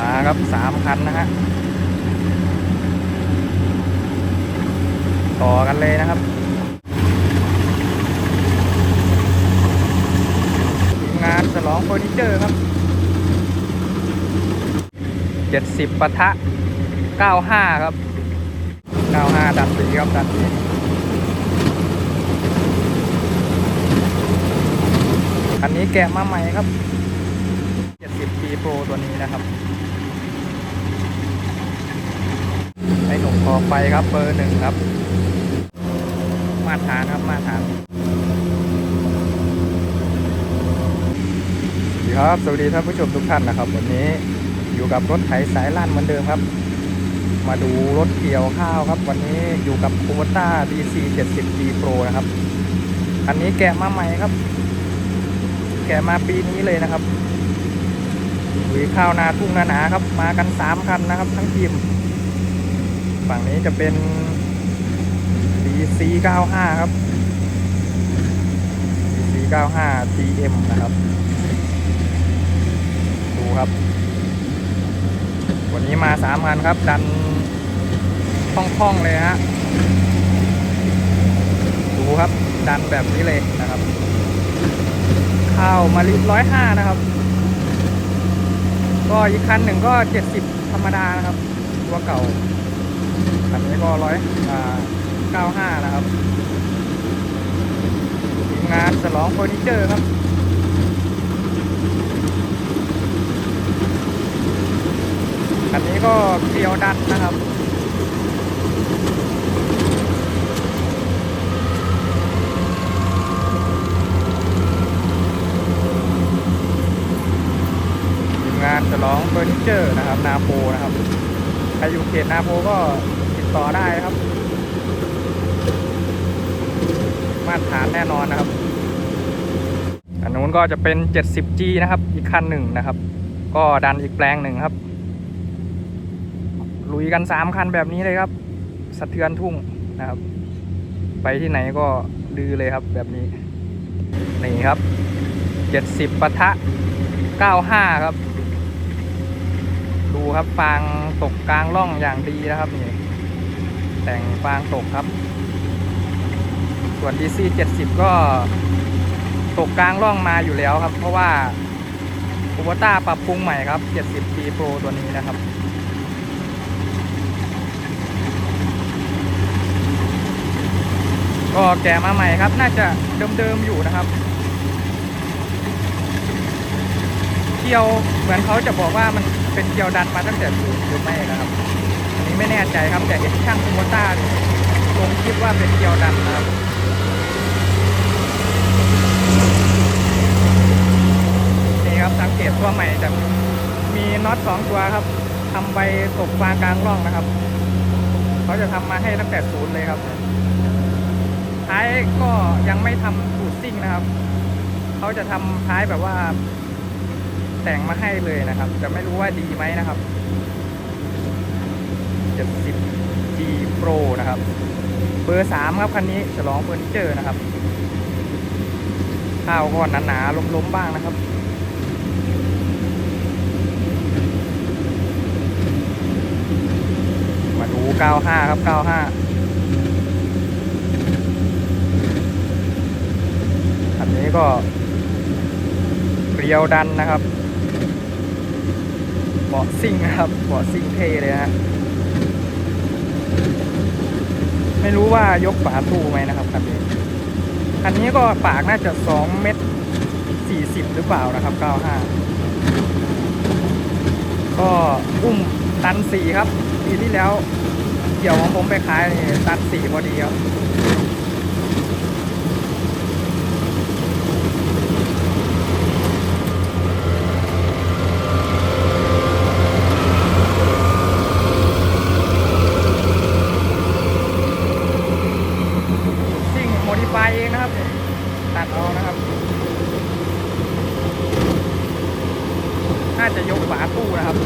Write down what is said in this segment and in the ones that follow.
มาครับสามคันนะฮะต่อกันเลยนะครับงานฉลองเฟอร์นิเจอร์ครับ70ปะทะ95ครับ95ดัดสีครับดัดสีอันนี้แกะมาใหม่ครับ 70 P Pro ตัวนี้นะครับ ไอหนุ่มคอไฟครับเบอร์หนึ่งครับ มาตรฐานครับมาตรฐานสวัสดีครับ สวัสดีท่านผู้ชมทุกท่านนะครับ วันนี้อยู่กับรถไถสายลั่นเหมือนเดิมครับ มาดูรถเกี่ยวข้าวครับ วันนี้อยู่กับ k u b o t a DC 70 G Pro นะครับอันนี้แกะมาใหม่ครับ แกะมาปีนี้เลยนะครับหุยข้าวนาทุ่งนาหนาครับ มากัน3คันนะครับ ทั้งทีม ฝั่งนี้จะเป็น DC 95 ครับ DC 95 TM นะครับ ดูครับ วันนี้มาสามคันครับ ดันคล่องๆเลยฮะ ดูครับ ดันแบบนี้เลยนะครับ ข้าวมาลิร้อยห้านะครับ ก็อีกคันหนึ่งก็เจ็ดสิบธรรมดานะครับ ตัวเก่า คันนี้ก็ร้อยอ่าเก้าห้านะครับทีมงานฉลองเฟอร์นิเจอร์ครับอันนี้ก็เกลียวดันนะครับทีมงานฉลองเฟอร์นิเจอร์นะครับ นาโพนะครับใครอยู่เขตนาโพก็ ต่อได้นะครับ มาตรฐานแน่นอนนะครับอันนู้นก็จะเป็น 70G นะครับ อีกคันหนึ่งนะครับ ก็ดันอีกแปลงหนึ่งครับ ลุยกันสามคันแบบนี้เลยครับ สะเทือนทุ่งนะครับ ไปที่ไหนก็ดื้อเลยครับแบบนี้ นี่ครับ 70ปะทะ 95 ครับ ดูครับฟางตกกลางร่องอย่างดีนะครับนี่ แต่งฟางตกครับ ส่วน DC 70ก็ตกกลางร่องมาอยู่แล้วครับ เพราะว่าคูโบต้าปรับปรุงใหม่ครับ70 P Pro ตัวนี้นะครับก็แกะมาใหม่ครับ น่าจะเดิมๆอยู่นะครับ เกียวเหมือนเขาจะบอกว่ามันเป็นเกียวดันมาตั้งแต่ศูนย์หรือไม่นะครับ นี้ไม่แน่ใจครับ แต่เห็นช่างคูโบต้าลงคลิปว่าเป็นเกียวดันนะครับนี่ครับสังเกตตัวใหม่จะมีน็อตสองตัวครับทำใบตกฟากลางร่องนะครับ เขาจะทำมาให้ตั้งแต่ศูนย์เลยครับท้ายก็ยังไม่ทำสูตรซิ่งนะครับ เขาจะทำท้ายแบบว่าแต่งมาให้เลยนะครับ จะไม่รู้ว่าดีไหมนะครับ 70 G Pro นะครับ เบอร์ 3 ครับคันนี้ฉลองเฟอร์นิเจอร์นะครับข้าวก็หนาๆล้มๆบ้างนะครับมาดู 95 ครับ 95อันนี้ก็เกลียวดันนะครับ เบาะซิ่งนะครับ เบาะซิ่งเท่เลยนะ ไม่รู้ว่ายกฝาตู้ไหมนะครับคันนี้คันนี้ก็ปากน่าจะ2เมตร40หรือเปล่านะครับ95ก็อุ้มตันสี่ครับปีที่แล้วเกี่ยวของผมไปขายตันสี่พอดีครับ จะยกฝาตู้นะครับ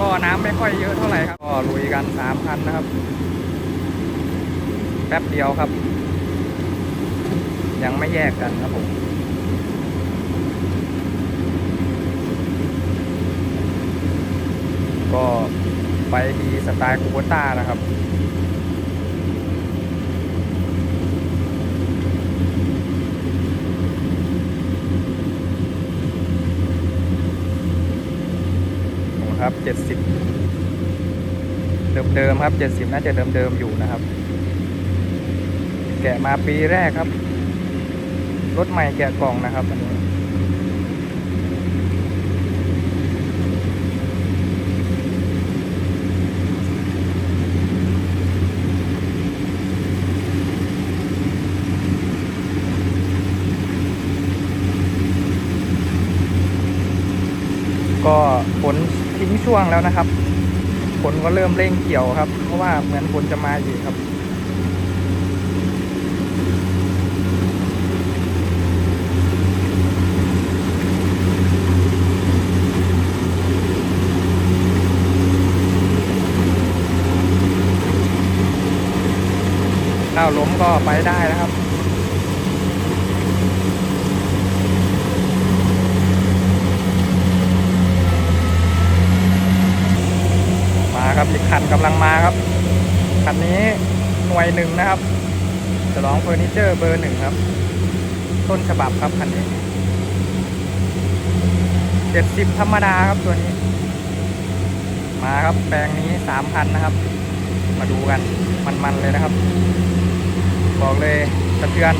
ก็น้ำไม่ค่อยเยอะเท่าไหร่ครับ ก็ลุยกันสามพันนะครับ แป๊บเดียวครับ ยังไม่แยกกันครับผมก็ไปดีสไตล์คูโบต้านะครับ ครับเจ็ดสิบเดิมๆครับเจ็ดสิบน่าจะเดิมๆอยู่นะครับ แกะมาปีแรกครับ รถใหม่แกะกล่องนะครับอันนี้ก็ฝน ทิ้งช่วงแล้วนะครับฝนก็เริ่มเร่งเกี่ยวครับ เพราะว่าเหมือนฝนจะมาอยู่ครับถ้าล้มก็ไปได้นะครับ มาครับอีกคันกำลังมาครับคันนี้หน่วยหนึ่งนะครับฉลองเฟอร์นิเจอร์เบอร์หนึ่งครับ ต้นฉบับครับคันนี้เจ็ดสิบธรรมดาครับตัวนี้ มาครับแปลงนี้สามคันนะครับ มาดูกันมันๆเลยนะครับ บอกเลยสะเทือน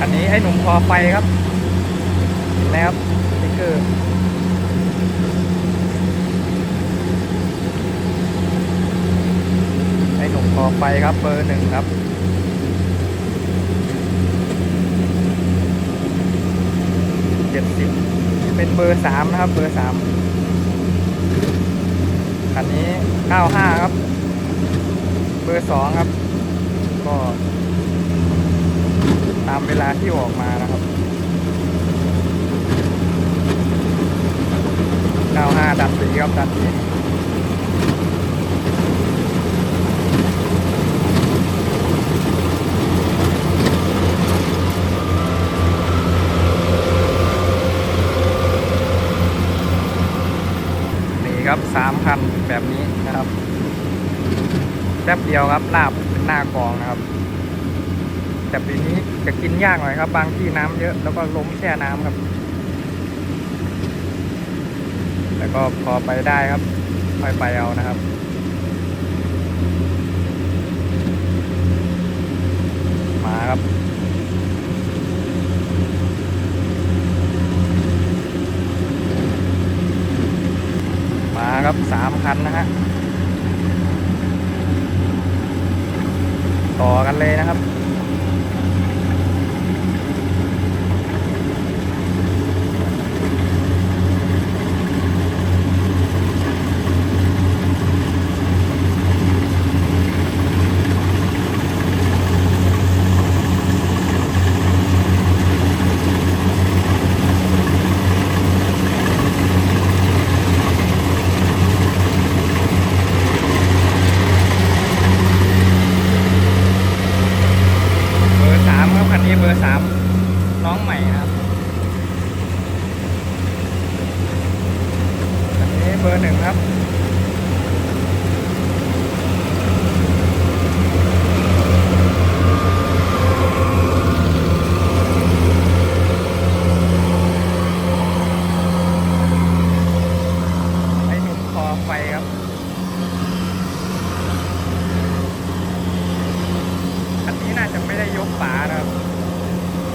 อั นี้ไอ้หนุ่มคอไฟครับเห็นไหมครับสติ๊กเกอร์ไอ้หนุ่มคอไฟครับเบอร์หนึ่งครับเจ็ดสิบเป็นเบอร์สามนะครับ เบอร์สามคันนี้เก้าห้าครับ เบอร์สองครับ ก็ ตามเวลาที่ออกมานะครับ95ดัดสีครับดัดสีนี่ครับสามคันแบบนี้นะครับแป๊บเดียวครับลาบเป็นหน้ากองนะครับ แต่ปีนี้จะกินยากหน่อยครับ บางที่น้ำเยอะแล้วก็ล้มแช่น้ำครับแต่ก็พอไปได้ครับค่อยไปเอานะครับมาครับมาครับสามคันนะฮะต่อกันเลยนะครับอร์สามครับคันนี้เบอร์สามน้องใหม่นะครับคันนี้เบอร์หนึ่งครับ ไอ้หนุ่มคอไฟครับ อันนี้น่าจะไม่ได้ยกฝานะครับ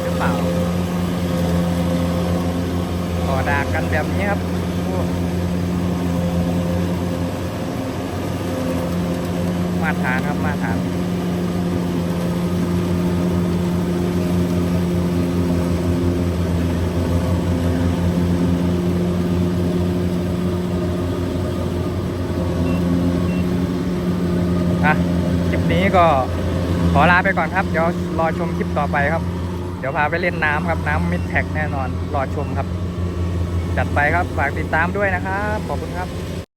หรือ เปล่าต่อดากกันแบบนี้ครับมาตรฐานครับมาตรฐานอะ คลิปนี้ก็ขอลาไปก่อนครับ เดี๋ยวรอชมคลิปต่อไปครับ เดี๋ยวพาไปเล่นน้ำครับ น้ำมิดแท็กแน่นอน รอชมครับ จัดไปครับ ฝากติดตามด้วยนะครับ ขอบคุณครับ